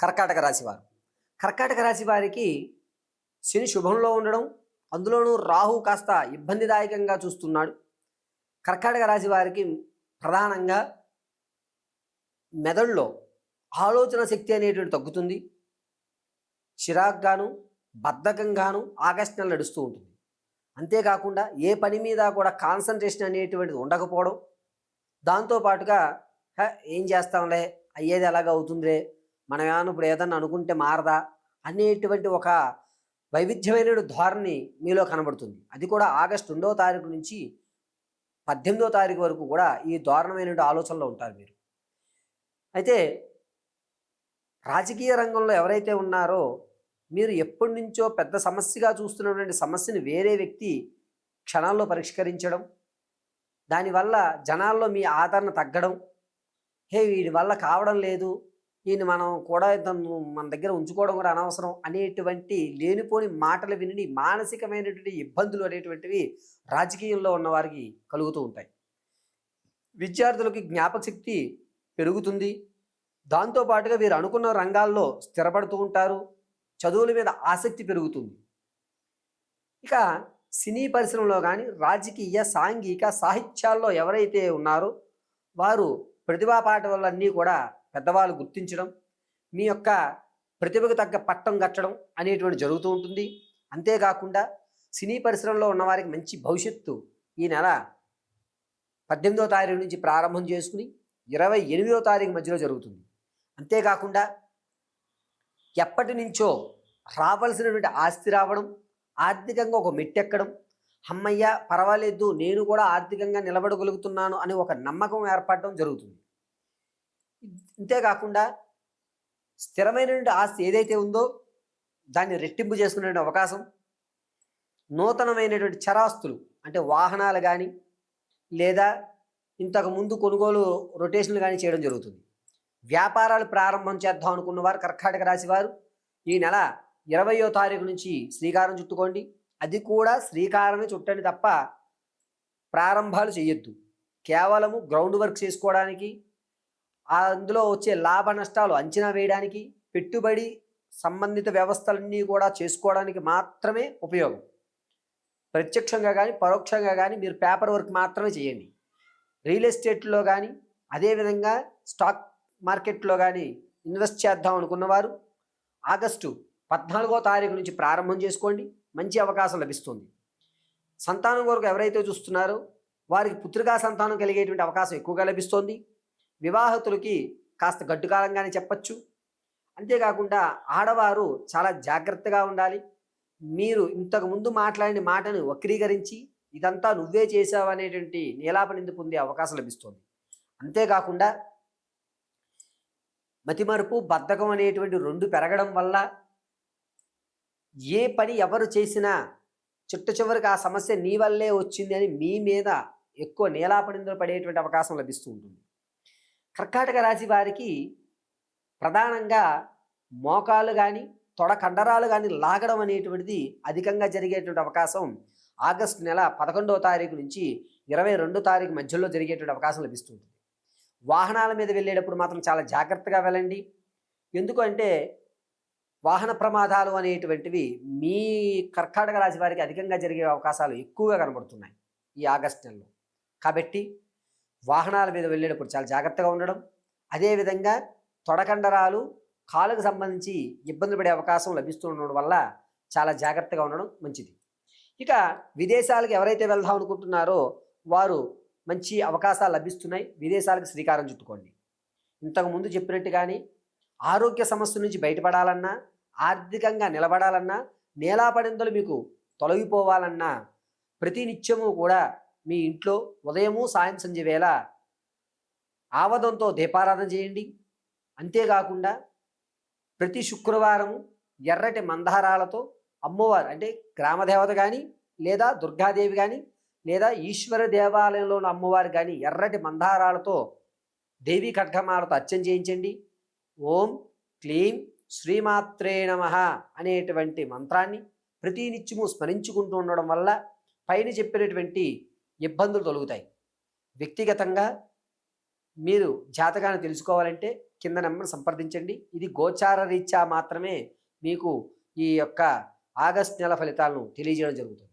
కర్కాటక రాశివారు కర్కాటక రాశి వారికి శని శుభంలో ఉండడం అందులోనూ రాహు కాస్త ఇబ్బందిదాయకంగా చూస్తున్నాడు. కర్కాటక రాశి వారికి ప్రధానంగా మెదడులో ఆలోచన శక్తి అనేటువంటి తగ్గుతుంది. చిరాగ్గాను బద్ధకంగాను ఆగస్ట్ నెల నడుస్తూ ఉంటుంది. అంతేకాకుండా ఏ పని మీద కూడా కాన్సన్ట్రేషన్ అనేటువంటిది ఉండకపోవడం దాంతోపాటుగా "హ, ఏం చేస్తాంలే అయ్యేది ఎలాగ అవుతుందిలే మనం ఏమైనా ఇప్పుడు ఏదన్నా అనుకుంటే మారదా అనేటువంటి ఒక వైవిధ్యమైన ధోరణి మీలో కనబడుతుంది. అది కూడా ఆగస్టు రెండవ తారీఖు నుంచి పద్దెనిమిదో తారీఖు వరకు కూడా ఈ దారుణమైన ఆలోచనలో ఉంటారు మీరు. అయితే రాజకీయ రంగంలో ఎవరైతే ఉన్నారో మీరు ఎప్పటి నుంచో పెద్ద సమస్యగా చూస్తున్నటువంటి సమస్యని వేరే వ్యక్తి క్షణాల్లో పరిష్కరించడం దానివల్ల జనాల్లో మీ ఆదరణ తగ్గడం హే వీడి వల్ల కావడం లేదు ఈయన మనం కూడా తను మన దగ్గర ఉంచుకోవడం కూడా అనవసరం అనేటువంటి లేనిపోని మాటలు విని మానసికమైనటువంటి ఇబ్బందులు అనేటువంటివి రాజకీయంలో ఉన్నవారికి కలుగుతూ ఉంటాయి. విద్యార్థులకి జ్ఞాపక శక్తి పెరుగుతుంది. దాంతోపాటుగా వీరు అనుకున్న రంగాల్లో స్థిరపడుతూ ఉంటారు. చదువుల మీద ఆసక్తి పెరుగుతుంది. ఇక సినీ పరిశ్రమలో కానీ రాజకీయ సాంఘిక సాహిత్యాల్లో ఎవరైతే ఉన్నారో వారు ప్రతిభా అన్నీ కూడా పెద్దవాళ్ళు గుర్తించడం మీ యొక్క ప్రతిభకు తగ్గ పట్టం కట్టడం అనేటువంటి జరుగుతూ ఉంటుంది. అంతేకాకుండా సినీ పరిశ్రమలో ఉన్నవారికి మంచి భవిష్యత్తు ఈ నెల పద్దెనిమిదో తారీఖు నుంచి ప్రారంభం చేసుకుని ఇరవై ఎనిమిదో తారీఖు మధ్యలో జరుగుతుంది. అంతేకాకుండా ఎప్పటి నుంచో రావాల్సినటువంటి ఆస్తి రావడం ఆర్థికంగా ఒక మెట్టెక్కడం అమ్మయ్య పర్వాలేదు నేను కూడా ఆర్థికంగా నిలబడగలుగుతున్నాను అని ఒక నమ్మకం ఏర్పడడం జరుగుతుంది. అంతేకాకుండా స్థిరమైనటువంటి ఆస్తి ఏదైతే ఉందో దాన్ని రెట్టింపు చేసుకునే అవకాశం నూతనమైనటువంటి చరాస్తులు అంటే వాహనాలు కానీ లేదా ఇంతకు ముందు కొనుగోలు రొటేషన్లు కానీ చేయడం జరుగుతుంది. వ్యాపారాలు ప్రారంభం చేద్దాం అనుకున్న వారు కర్కాటక రాశి వారు ఈ నెల ఇరవయో తారీఖు నుంచి శ్రీకారం చుట్టుకోండి. అది కూడా శ్రీకారమే చుట్టండి తప్ప ప్రారంభాలు చేయొద్దు. కేవలము గ్రౌండ్ వర్క్ చేసుకోవడానికి అందులో వచ్చే లాభ నష్టాలు అంచనా వేయడానికి పెట్టుబడి సంబంధిత వ్యవస్థలన్నీ కూడా చేసుకోవడానికి మాత్రమే ఉపయోగం. ప్రత్యక్షంగా కానీ పరోక్షంగా కానీ మీరు పేపర్ వర్క్ మాత్రమే చేయండి. రియల్ ఎస్టేట్లో కానీ అదేవిధంగా స్టాక్ మార్కెట్లో కానీ ఇన్వెస్ట్ చేద్దాం అనుకున్నవారు ఆగస్టు పద్నాలుగో తారీఖు నుంచి ప్రారంభం చేసుకోండి. మంచి అవకాశం లభిస్తుంది. సంతానం కొరకు ఎవరైతే చూస్తున్నారో వారికి పుత్రికా సంతానం కలిగేటువంటి అవకాశం ఎక్కువగా లభిస్తుంది. వివాహితులకి కాస్త గడ్డుకాలంగానే చెప్పచ్చు. అంతేకాకుండా ఆడవారు చాలా జాగ్రత్తగా ఉండాలి. మీరు ఇంతకు ముందు మాట్లాడిన మాటను వక్రీకరించి ఇదంతా నువ్వే చేసావు అనేటువంటి నీలాపనింది పొందే అవకాశం లభిస్తుంది. అంతేకాకుండా మతిమరుపు బద్ధకం అనేటువంటి రెండు పెరగడం వల్ల ఏ పని ఎవరు చేసినా చిట్ట చివరికి ఆ సమస్య నీ వల్లే వచ్చింది అని మీ మీద ఎక్కువ నీలాపనిందులు పడేటువంటి అవకాశం లభిస్తూ ఉంటుంది. కర్కాటక రాశి వారికి ప్రధానంగా మోకాలు కానీ తొడ కండరాలు కానీ లాగడం అనేటువంటిది అధికంగా జరిగేటువంటి అవకాశం. ఆగస్టు నెల పదకొండవ తారీఖు నుంచి ఇరవై రెండో తారీఖు మధ్యలో జరిగేటువంటి అవకాశం లభిస్తుంది వాహనాల మీద వెళ్ళేటప్పుడు మాత్రం చాలా జాగ్రత్తగా వెళ్ళండి. ఎందుకంటే వాహన ప్రమాదాలు అనేటువంటివి మీ కర్కాటక రాశి వారికి అధికంగా జరిగే అవకాశాలు ఎక్కువగా కనబడుతున్నాయి ఈ ఆగస్ట్ నెలలో. కాబట్టి వాహనాల మీద వెళ్ళేటప్పుడు చాలా జాగ్రత్తగా ఉండడం. అదేవిధంగా తొడకండరాలు కాలుకు సంబంధించి ఇబ్బంది పడే అవకాశం లభిస్తుండడం వల్ల చాలా జాగ్రత్తగా ఉండడం మంచిది. ఇక విదేశాలకు ఎవరైతే వెళ్దాం అనుకుంటున్నారో వారు మంచి అవకాశాలు లభిస్తున్నాయి. విదేశాలకు శ్రీకారం చుట్టుకోండి. ఇంతకుముందు చెప్పినట్టు కానీ ఆరోగ్య సమస్య నుంచి బయటపడాలన్నా ఆర్థికంగా నిలబడాలన్నా నేలాపడిందలు మీకు తొలగిపోవాలన్నా ప్రతి నిత్యము కూడా మీ ఇంట్లో ఉదయము సాయం సంధ్య వేళ ఆవదంతో దీపారాధన చేయండి. అంతేకాకుండా ప్రతి శుక్రవారం ఎర్రటి మందారాలతో అమ్మవారు అంటే గ్రామదేవత కానీ లేదా దుర్గాదేవి కానీ లేదా ఈశ్వర దేవాలయంలో ఉన్న అమ్మవారు కానీ ఎర్రటి మందారాలతో దేవి ఖడ్గమాలతో అర్చన చేయించండి. ఓం క్లీం శ్రీమాత్రే నమ అనేటువంటి మంత్రాన్ని ప్రతి నిత్యము స్మరించుకుంటూ ఉండడం వల్ల పైన చెప్పినటువంటి ఇబ్బందులు తొలుగుతాయి. వ్యక్తిగతంగా మీరు జాతకాన్ని తెలుసుకోవాలంటే కింద నెంబర్ సంప్రదించండి. ఇది గోచార రీత్యా మాత్రమే మీకు ఈ యొక్క ఆగస్ట్ నెల ఫలితాలను తెలియజేయడం జరుగుతుంది.